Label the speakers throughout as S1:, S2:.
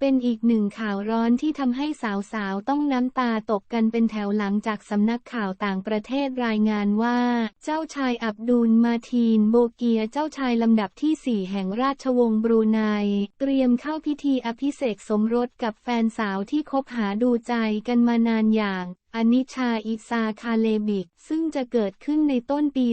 S1: เป็นอีกหนึ่งข่าวร้อนที่ทำให้สาวๆ ต้องน้ำตาตกกันเป็นแถวหลังจากสำนักข่าวต่างประเทศรายงานว่า เจ้าชายอับดุลมาทีนโบเกียเจ้าชายลำดับที่ 4 แห่งราชวงศ์บรูไนเตรียมเข้าพิธีอภิเษกสมรสกับแฟนสาวที่คบหาดูใจกันมานานอย่างอนิชาอิซาคาเลบิก ซึ่งจะเกิดขึ้นในต้นปี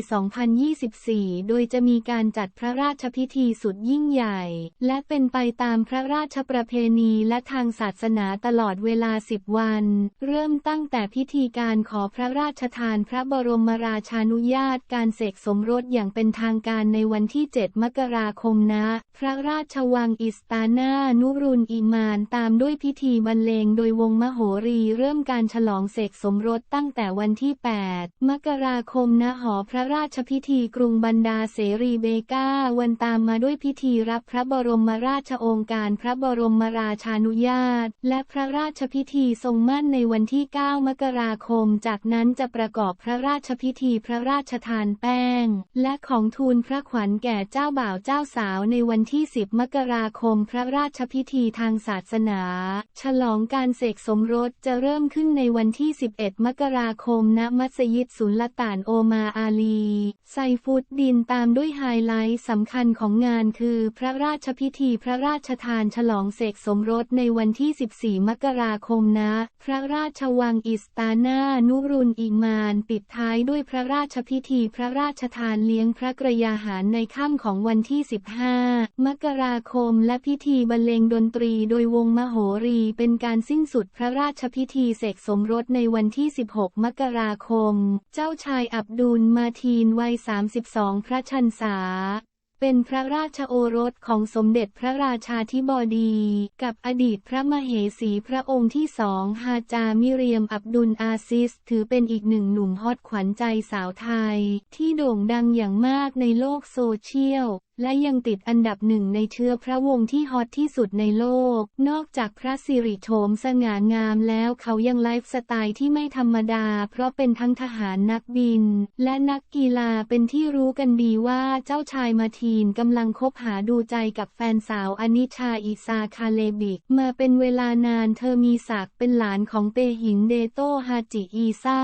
S1: 2024 โดยจะมีการจัดพระราชพิธีสุดยิ่งใหญ่ และเป็นไปตามพระราชประเพณีและทางศาสนาตลอดเวลา 10 วัน เริ่มตั้งแต่พิธีการขอพระราชทานพระบรมราชานุญาตการเสกสมรสอย่างเป็นทางการในวันที่ 7 มกราคมนะ พระราชวังอิสตานานุรุนอิมาน ตามด้วยพิธีบรรเลงโดยวงมโหรีเริ่มการฉลองเสกสมรสตั้งแต่วันที่ 8 มกราคมณหอพระราชพิธีกรุงบันดาเสรีเบกาวันตามมาด้วยพิธีรับพระบรมราชโองการพระบรมราชานุญาต และพระราชพิธีทรงมั่นในวันที่ 9 มกราคม จากนั้นจะประกอบพระราชพิธีพระราชทานแป้ง และของทูลพระขวัญแก่เจ้าบ่าวเจ้าสาวในวันที่ 10 มกราคม พระราชพิธีทางศาสนา ฉลองการเสกสมรสจะเริ่มขึ้นในวันที่11มกราคม ณ มัสยิดสุลต่านโอมาอาลี ไซฟุตดินตามด้วยไฮไลท์สำคัญของงานคือพระราชพิธีพระราชทานฉลองเสกสมรสในวันที่ 14 มกราคมณพระราชวังอิสตานานุรุนอิมาน ปิดท้ายด้วยพระราชพิธีพระราชทานเลี้ยงพระกระยาหารในค่ำของวันที่ 15 มกราคม และพิธีบรรเลงดนตรีโดยวงมโหรีเป็นการสิ้นสุดพระราชพิธีเสกสมรสในวันที่ 16 มกราคม เจ้าชายอับดุลมาทีนวัย 32 พระชันษา เป็นพระราชโอรสของสมเด็จพระราชาธิบดี กับอดีตพระมเหสีพระองค์ที่สองฮาจามิเรียมอับดุลอาซิส ถือเป็นอีกหนึ่งหนุ่มฮอตขวัญใจสาวไทย ที่โด่งดังอย่างมากในโลกโซเชียลและยังติดอันดับหนึ่งในเชื้อพระวงศ์ที่ฮอตที่สุดในโลก นอกจากพระสิริโฉมสง่างามแล้วเขายังไลฟ์สไตล์ที่ไม่ธรรมดา เพราะเป็นทั้งทหารนักบิน และนักกีฬาเป็นที่รู้กันดีว่าเจ้าชายมาทีนกำลังคบหาดูใจกับแฟนสาวอนิชาอิซาคาเลบิก มาเป็นเวลานานเธอมีศักดิ์เป็นหลานของเปหิงเดโตฮาจิอีซา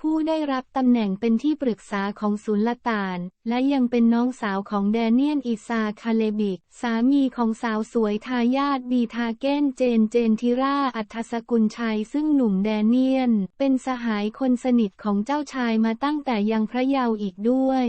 S1: ผู้ได้รับตำแหน่งเป็นที่ปรึกษาของสุลต่าน และยังเป็นน้องสาวของแดเนียนอิซาคาเลบิก สามีของสาวสวยทายาทบีทาเก้นเจนเจนทิราอัทสกุลชัยซึ่งหนุ่มแดเนียน เป็นสหายคนสนิทของเจ้าชายมาตั้งแต่ยังพระเยาว์อีกด้วย